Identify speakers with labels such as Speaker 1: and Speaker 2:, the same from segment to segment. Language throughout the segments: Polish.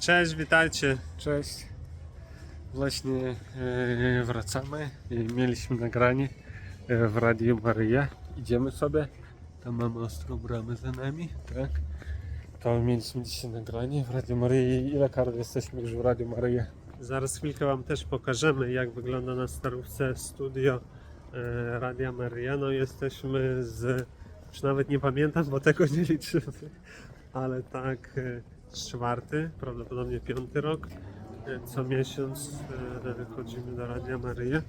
Speaker 1: Cześć, witajcie.
Speaker 2: Cześć. Właśnie e, wracamy. E, Mieliśmy nagranie e, w Radiu Maryja. Idziemy sobie. Tam mamy ostrą bramę za nami, tak? To mieliśmy dzisiaj nagranie w Radiu Maryja. Ile Karol jesteśmy już w Radiu Maryja?
Speaker 1: Zaraz chwilkę Wam też pokażemy, jak wygląda na starówce studio Radia Maria. No jesteśmy z, już nawet nie pamiętam, bo tego nie liczymy, ale tak czwarty, prawdopodobnie piąty rok. E, Co miesiąc e, chodzimy do Radia Maryja.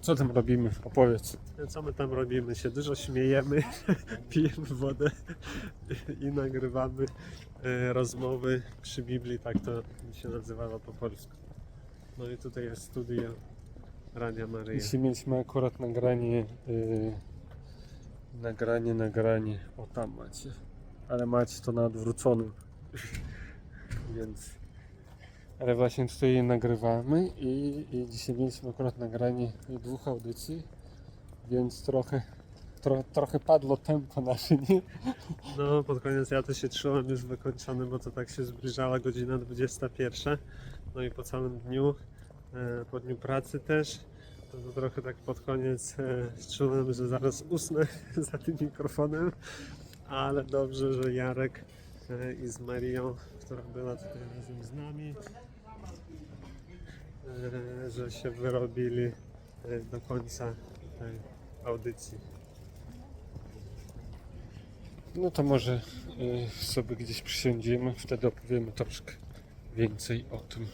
Speaker 2: Co tam robimy? Opowiedz.
Speaker 1: Co my tam robimy? Się dużo śmiejemy, pijemy wodę i nagrywamy e, rozmowy przy Biblii, tak to się nazywało po polsku. No i tutaj jest studio Radia Maryja.
Speaker 2: Dzisiaj mieliśmy akurat nagranie, e, nagranie, nagranie. O tam macie. Ale macie to na odwróconym. Więc. Ale właśnie tutaj nagrywamy i, i dzisiaj mieliśmy akurat nagranie dwóch audycji, więc trochę, tro, trochę padło tempo nasze, nie?
Speaker 1: No pod koniec ja to się czułem już wykończony, bo to tak się zbliżała godzina 21. No i po całym dniu, e, po dniu pracy też, to, to trochę tak pod koniec e, czułem, że zaraz usnę za tym mikrofonem, ale dobrze, że Jarek i z Marią, która była tutaj razem z nami, e, że się wyrobili e, do końca tej audycji.
Speaker 2: No to może y, sobie gdzieś przysiądziemy, wtedy opowiemy troszkę więcej o tym.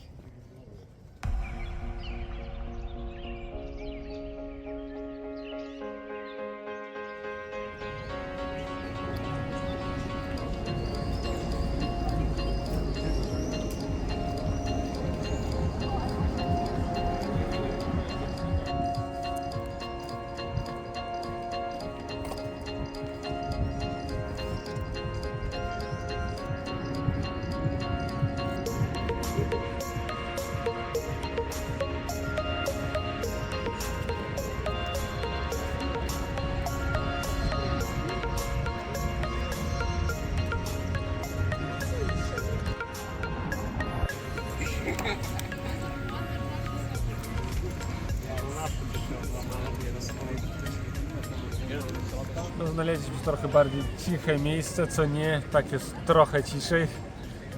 Speaker 2: Znaleźliśmy trochę bardziej ciche miejsce, co nie, tak jest trochę ciszej.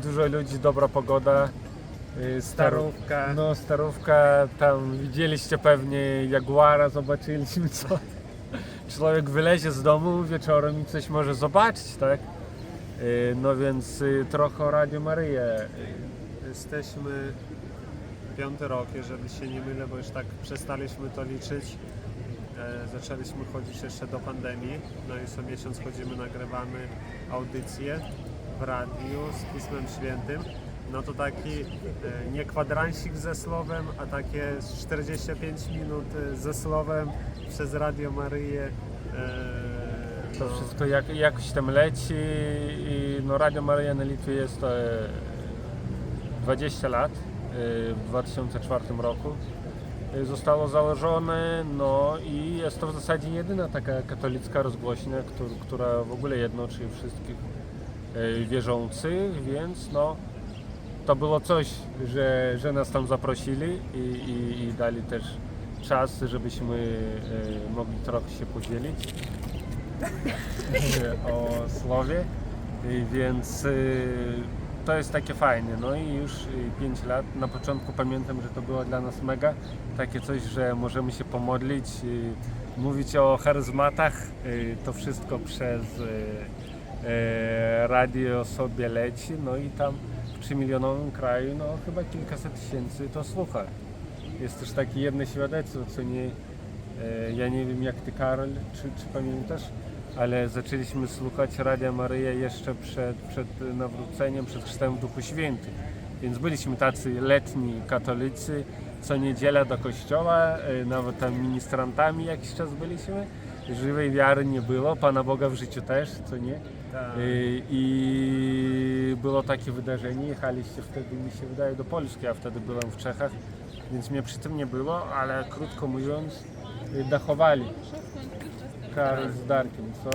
Speaker 2: Dużo ludzi, dobra pogoda. y,
Speaker 1: Starówka.
Speaker 2: No, starówka, tam widzieliście pewnie Jaguara, zobaczyliśmy co. Człowiek wylezie z domu wieczorem i coś może zobaczyć, tak? Y, No więc y, trochę o Radio Maryję.
Speaker 1: Jesteśmy piąty rok, jeżeli się nie mylę, bo już tak przestaliśmy to liczyć. E, zaczęliśmy chodzić jeszcze do pandemii. No i co miesiąc chodzimy, nagrywamy audycje w radiu z Pismem Świętym. No to taki e, nie kwadransik ze słowem, a takie z 45 minut e, ze słowem przez Radio Maryję.
Speaker 2: To
Speaker 1: no,
Speaker 2: wszystko jak, jakoś tam leci i no Radio Maryja na Litwie jest to e, 20 lat, w 2004 roku zostało założone, no i jest to w zasadzie jedyna taka katolicka rozgłośnia, któr, która w ogóle jednoczy wszystkich e, wierzących, więc no to było coś, że, że nas tam zaprosili i, i, i dali też czas, żebyśmy e, mogli trochę się podzielić o słowie, więc y, to jest takie fajne. No i już 5 lat. Na początku pamiętam, że to było dla nas mega takie coś, że możemy się pomodlić, y, mówić o charyzmatach. y, To wszystko przez y, y, radio sobie leci. No i tam w 3 milionowym kraju no chyba kilkaset tysięcy to słucha. Jest też takie jedno świadectwo, co nie Ja nie wiem jak ty Karol, czy, czy pamiętasz, ale zaczęliśmy słuchać Radia Maryja jeszcze przed, przed nawróceniem, przed chrztem w Duchu Świętym. Więc byliśmy tacy letni katolicy, co niedziela do kościoła, e, nawet tam ministrantami jakiś czas byliśmy. Żywej wiary nie było, Pana Boga w życiu też, co nie?
Speaker 1: tak.
Speaker 2: E, I było takie wydarzenie, jechaliście wtedy, mi się wydaje, do Polski, a wtedy byłem w Czechach, więc mnie przy tym nie było, ale krótko mówiąc, y, dachowali Z Darkiem, co?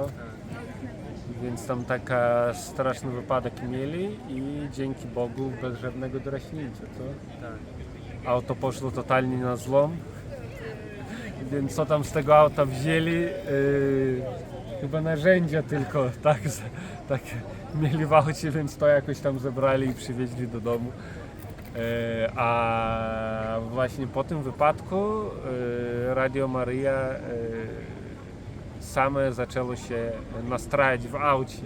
Speaker 2: Więc tam taka straszny wypadek mieli i dzięki Bogu bez żadnego draśnięcia, co? Auto poszło totalnie na złom. Więc co tam z tego auta wzięli? Yy, chyba narzędzia tylko, tak, tak mieli w aucie, więc to jakoś tam zebrali i przywieźli do domu. Yy, a właśnie po tym wypadku yy, Radio Maria yy, same zaczęło się nastrajać w aucie.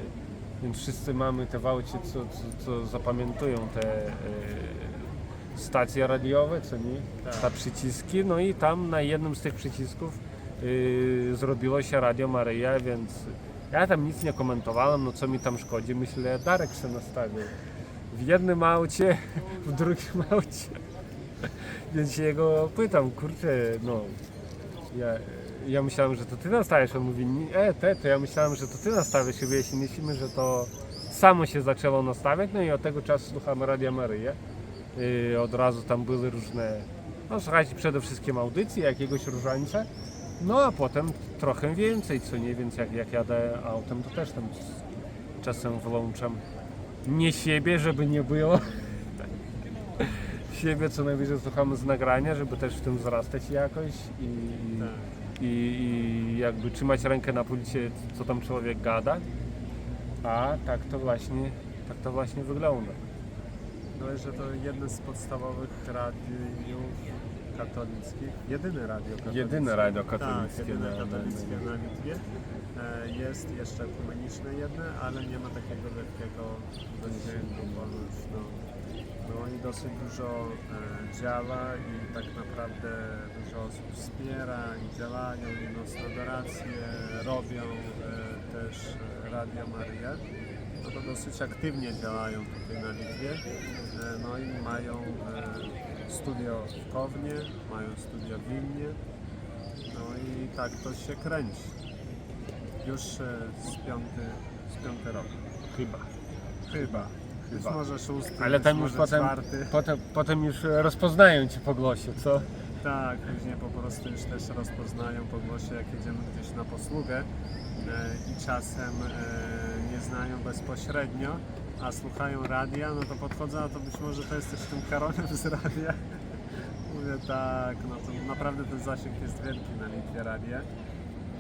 Speaker 2: Więc wszyscy mamy te w aucie, co, co, co zapamiętują te yy, stacje radiowe, co nie?
Speaker 1: Tak.
Speaker 2: Te przyciski. No i tam na jednym z tych przycisków yy, zrobiło się Radio Maryja, więc ja tam nic nie komentowałem, no co mi tam szkodzi. Myślę, Darek się nastawił. W jednym aucie, w drugim aucie. Więc się jego pytam, kurczę, no ja, ja myślałem, że to ty nastawiasz. On mówi, e, te, to ja myślałem, że to ty nastawiasz i wyjaśniliśmy, że to samo się zaczęło nastawiać. No i od tego czasu słuchamy Radia Maryja. I od razu tam były różne, no słuchajcie, przede wszystkim audycje, jakiegoś różańca. No a potem trochę więcej, co nie, więc jak, jak jadę autem, to też tam czasem włączam nie siebie, żeby nie było. siebie co najwyżej słuchamy z nagrania, żeby też w tym wzrastać jakoś i,
Speaker 1: Tak.
Speaker 2: I, i jakby trzymać rękę na pulsie, co tam człowiek gada. A tak to właśnie, tak to właśnie wygląda.
Speaker 1: No i że to jedno z podstawowych radiów katolickich, jedyne radio katolickie.
Speaker 2: Jedyne radio katolickie
Speaker 1: tak, jedyne
Speaker 2: na-
Speaker 1: katolickie na Litwie. E, Jest jeszcze ekumeniczne jedne, ale nie ma takiego wielkiego zasięgu ponoć. No. no i dosyć dużo e, działa i tak naprawdę dużo osób wspiera i działają i nocne adoracje robią e, też Radio Maria. No to dosyć aktywnie działają tutaj na Litwie. E, No i mają studio w Kownie, mają studio w Wilnie. No i tak to się kręci. Już z piąty, z piąty rok.
Speaker 2: Chyba.
Speaker 1: Chyba. Być
Speaker 2: Chyba.
Speaker 1: może szósty,
Speaker 2: Ale
Speaker 1: być
Speaker 2: tam już
Speaker 1: może
Speaker 2: potem,
Speaker 1: czwarty.
Speaker 2: potem, potem już rozpoznają cię po głosie, co?
Speaker 1: Tak, później po prostu już też rozpoznają po głosie, jak jedziemy gdzieś na posługę e, i czasem e, nie znają bezpośrednio, a słuchają radia, no to podchodzą, a to być może to jesteś tym Karolem z radia. Mówię tak, no to naprawdę ten zasięg jest wielki na Litwie radia.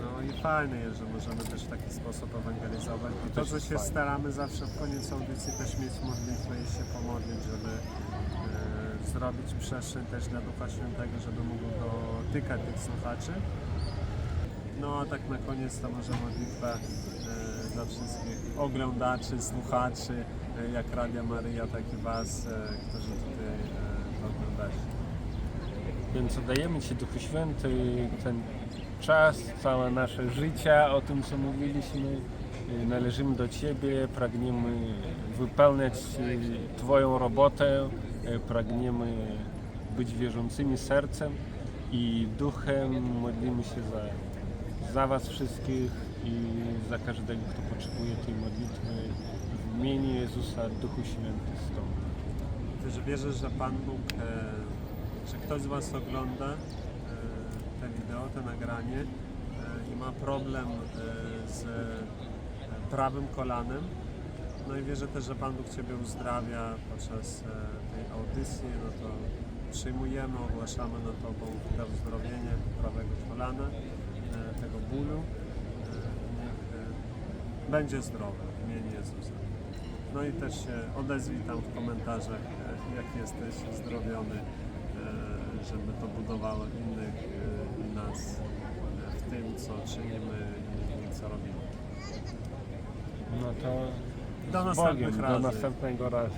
Speaker 1: No i fajne jest, że możemy też w taki sposób ewangelizować. I to,
Speaker 2: jest
Speaker 1: się staramy zawsze w koniec audycji też mieć modlitwę i się pomodlić, żeby e, zrobić przestrzeń też dla Ducha Świętego, żeby mógł dotykać tych słuchaczy. No a tak na koniec to może modlitwa e, dla wszystkich oglądaczy, słuchaczy, e, jak Radia Maryja, tak i Was, którzy tutaj to oglądacie.
Speaker 2: Więc oddajemy Ci Duchu Święty ten czas, całe nasze życie, o tym co mówiliśmy. Należymy do Ciebie, pragniemy wypełniać y, Twoją robotę, y, pragniemy być wierzącymi sercem i duchem. Modlimy się za, za Was wszystkich i za każdego, kto potrzebuje tej modlitwy. W imieniu Jezusa, Duchu Święty, stąd.
Speaker 1: Też wierzę, że Pan Bóg, e, że ktoś z Was ogląda e, wideo, te nagranie e, i ma problem e, z e, prawym kolanem. No i wierzę też, że Pan Bóg Ciebie uzdrawia podczas tej audycji, no to przyjmujemy, ogłaszamy na Tobą to uzdrowienie prawego kolana, tego bólu. Niech będzie zdrowy w imieniu Jezusa. No i też się odezwij tam w komentarzach, jak jesteś uzdrowiony, żeby to budowało innych nas e, w tym, co czynimy i co robimy.
Speaker 2: No to
Speaker 1: Do
Speaker 2: z
Speaker 1: następnych
Speaker 2: Bogiem,
Speaker 1: razy.
Speaker 2: do następnego razu.